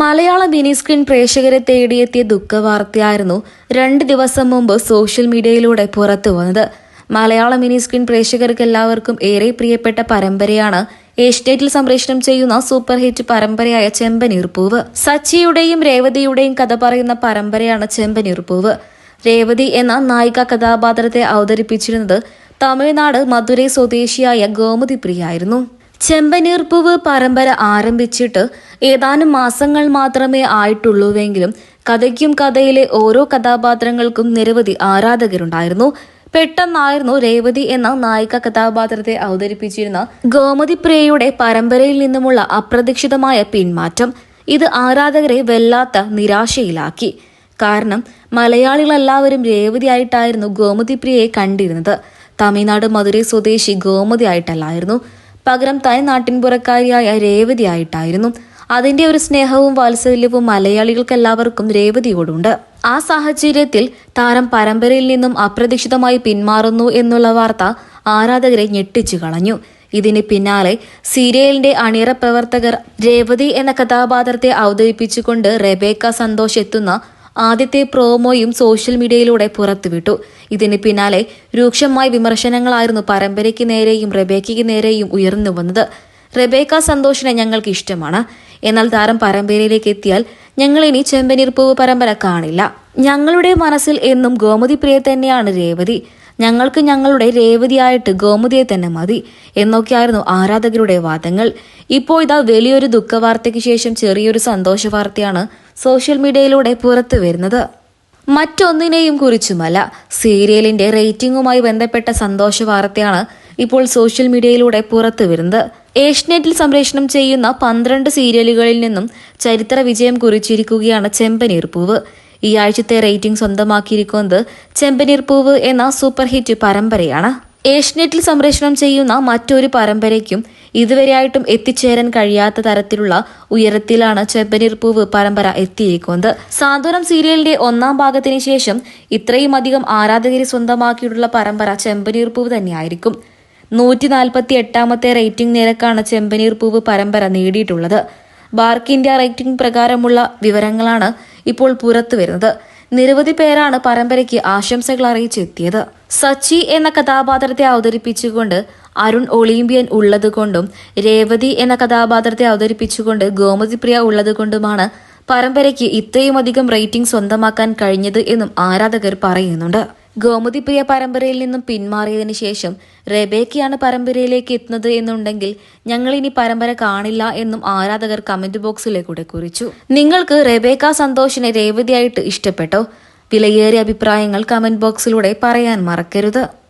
മലയാള mini screen പ്രേക്ഷകരെ തേടിയെത്തിയ ദുഃഖവാർത്തയായിരുന്നു രണ്ട് ദിവസം മുമ്പ് സോഷ്യൽ മീഡിയയിലൂടെ പുറത്തു വന്നത്. മലയാള മിനി സ്ക്രീൻ പ്രേക്ഷകർക്ക് എല്ലാവർക്കും ഏറെ പ്രിയപ്പെട്ട പരമ്പരയാണ് ഏഷ്യനെറ്റിൽ സംപ്രേഷണം ചെയ്യുന്ന സൂപ്പർ ഹിറ്റ് പരമ്പരയായ ചെമ്പനീർപ്പൂവ് സച്ചിയുടെയും രേവതിയുടെയും കഥ പറയുന്ന പരമ്പരയാണ് ചെമ്പനീർപ്പൂവ് രേവതി എന്ന നായിക കഥാപാത്രത്തെ അവതരിപ്പിച്ചിരുന്നത് തമിഴ്നാട് മധുരൈ സ്വദേശിയായ ഗോമതി പ്രിയായിരുന്നു ചെമ്പനീർപ്പൂവ് പരമ്പര ആരംഭിച്ചിട്ട് ഏതാനും മാസങ്ങൾ മാത്രമേ ആയിട്ടുള്ളൂവെങ്കിലും കഥയ്ക്കും കഥയിലെ ഓരോ കഥാപാത്രങ്ങൾക്കും നിരവധി ആരാധകരുണ്ടായിരുന്നു. പെട്ടെന്നായിരുന്നു രേവതി എന്ന നായിക കഥാപാത്രത്തെ അവതരിപ്പിച്ചിരുന്ന ഗോമതി പ്രിയയുടെ പരമ്പരയിൽ നിന്നുമുള്ള അപ്രതീക്ഷിതമായ പിന്മാറ്റം ഇത് ആരാധകരെ വല്ലാത്ത നിരാശയിലാക്കി. കാരണം മലയാളികളെല്ലാവരും രേവതിയായിട്ടായിരുന്നു ഗോമതി പ്രിയയെ കണ്ടിരുന്നത്. തമിഴ്നാട് മധുരൈ സ്വദേശി ഗോമതി ആയിട്ടല്ലായിരുന്നു. പകരം തനി നാട്ടിൻപുറക്കാരിയായ രേവതിയായിട്ടായിരുന്നു അതിന്റെ ഒരു സ്നേഹവും വാത്സല്യവും മലയാളികൾക്കെല്ലാവർക്കും രേവതിയോടുണ്ട്. ആ സാഹചര്യത്തിൽ താരം പരമ്പരയിൽ നിന്നും അപ്രതീക്ഷിതമായി പിന്മാറുന്നു എന്നുള്ള വാർത്ത ആരാധകരെ ഞെട്ടിച്ചു കളഞ്ഞു. ഇതിന് പിന്നാലെ സീരിയലിന്റെ അണിയറ പ്രവർത്തകർ രേവതി എന്ന കഥാപാത്രത്തെ അവതരിപ്പിച്ചുകൊണ്ട് റെബേക്ക സന്തോഷ് എത്തുന്ന ആദ്യത്തെ പ്രോമോയും സോഷ്യൽ മീഡിയയിലൂടെ പുറത്തുവിട്ടു. ഇതിന് പിന്നാലെ രൂക്ഷമായ വിമർശനങ്ങളായിരുന്നു പരമ്പരയ്ക്ക് നേരെയും റെബേക്കയ്ക്ക് നേരെയും ഉയർന്നു വന്നത്. റെബേക്ക സന്തോഷിനെ ഞങ്ങൾക്ക് ഇഷ്ടമാണ്. എന്നാൽ താരം പരമ്പരയിലേക്ക് എത്തിയാൽ ഞങ്ങൾ ഇനി ചെമ്പനീർപ്പൂവ് പരമ്പര കാണില്ല. ഞങ്ങളുടെ മനസ്സിൽ എന്നും ഗോമതി പ്രിയ തന്നെയാണ് രേവതി. ഞങ്ങൾക്ക് ഞങ്ങളുടെ രേവതിയായിട്ട് ഗോമതിയെ തന്നെ മതി എന്നൊക്കെയായിരുന്നു ആരാധകരുടെ വാദങ്ങൾ. ഇപ്പോൾ ഇതാ വലിയൊരു ദുഃഖവാർത്തയ്ക്ക് ശേഷം ചെറിയൊരു സന്തോഷ വാർത്തയാണ് സോഷ്യൽ മീഡിയയിലൂടെ പുറത്തു വരുന്നത്. മറ്റൊന്നിനെയും കുറിച്ചുമല്ല സീരിയലിന്റെ റേറ്റിംഗുമായി ബന്ധപ്പെട്ട സന്തോഷ വാർത്തയാണ് ഇപ്പോൾ സോഷ്യൽ മീഡിയയിലൂടെ പുറത്തു വരുന്നത്. ഏഷ്യനെറ്റിൽ സംപ്രേഷണം ചെയ്യുന്ന പന്ത്രണ്ട് സീരിയലുകളിൽ നിന്നും ചരിത്ര വിജയം കുറിച്ചിരിക്കുകയാണ് ചെമ്പനീർപ്പൂവ്. ഈ ആഴ്ചത്തെ റേറ്റിംഗ് സ്വന്തമാക്കിയിരിക്കുന്നത് ചെമ്പനീർ പൂവ് എന്ന സൂപ്പർ ഹിറ്റ് പരമ്പരയാണ്. ഏഷ്യനെറ്റിൽ സംപ്രേഷണം ചെയ്യുന്ന മറ്റൊരു പരമ്പരയ്ക്കും ഇതുവരെയായിട്ടും എത്തിച്ചേരാൻ കഴിയാത്ത തരത്തിലുള്ള ഉയരത്തിലാണ് ചെമ്പനീർ പൂവ് പരമ്പര എത്തിയിരിക്കുന്നത്. സാന്ത്വനം സീരിയലിന്റെ ഒന്നാം ഭാഗത്തിന് ശേഷം ഇത്രയും അധികം ആരാധകരെ സ്വന്തമാക്കിയിട്ടുള്ള പരമ്പര ചെമ്പനീർ പൂവ് തന്നെയായിരിക്കും. നൂറ്റി നാൽപ്പത്തി എട്ടാമത്തെ റേറ്റിംഗ് നിരക്കാണ് ചെമ്പനീർ പൂവ് പരമ്പര നേടിയിട്ടുള്ളത്. ബാർക്ക് ഇന്ത്യ റേറ്റിംഗ് പ്രകാരമുള്ള വിവരങ്ങളാണ് ഇപ്പോൾ പുറത്തു വരുന്നത്. നിരവധി പേരാണ് പരമ്പരയ്ക്ക് ആശംസകൾ അറിയിച്ചെത്തിയത്. സച്ചി എന്ന കഥാപാത്രത്തെ അവതരിപ്പിച്ചുകൊണ്ട് അരുൺ ഒളിമ്പ്യൻ ഉള്ളതുകൊണ്ടും രേവതി എന്ന കഥാപാത്രത്തെ അവതരിപ്പിച്ചുകൊണ്ട് ഗോമതി പ്രിയ ഉള്ളതുകൊണ്ടുമാണ് പരമ്പരയ്ക്ക് ഇത്രയുമധികം റേറ്റിംഗ് സ്വന്തമാക്കാൻ കഴിഞ്ഞത് എന്നും ആരാധകർ പറയുന്നുണ്ട്. ഗോമതി പ്രിയ പരമ്പരയിൽ നിന്നും പിന്മാറിയതിന് ശേഷം റെബേക്കയാണ് പരമ്പരയിലേക്ക് എത്തുന്നത് എന്നുണ്ടെങ്കിൽ ഞങ്ങൾ ഇനി പരമ്പര കാണില്ല എന്നും ആരാധകർ കമന്റ് ബോക്സിലേക്കൂടെ കുറിച്ചു. നിങ്ങൾക്ക് റെബേക്ക സന്തോഷിനെ രേവതിയായിട്ട് ഇഷ്ടപ്പെട്ടോ? വിലയേറിയ അഭിപ്രായങ്ങൾ കമന്റ് ബോക്സിലൂടെ പറയാൻ മറക്കരുത്.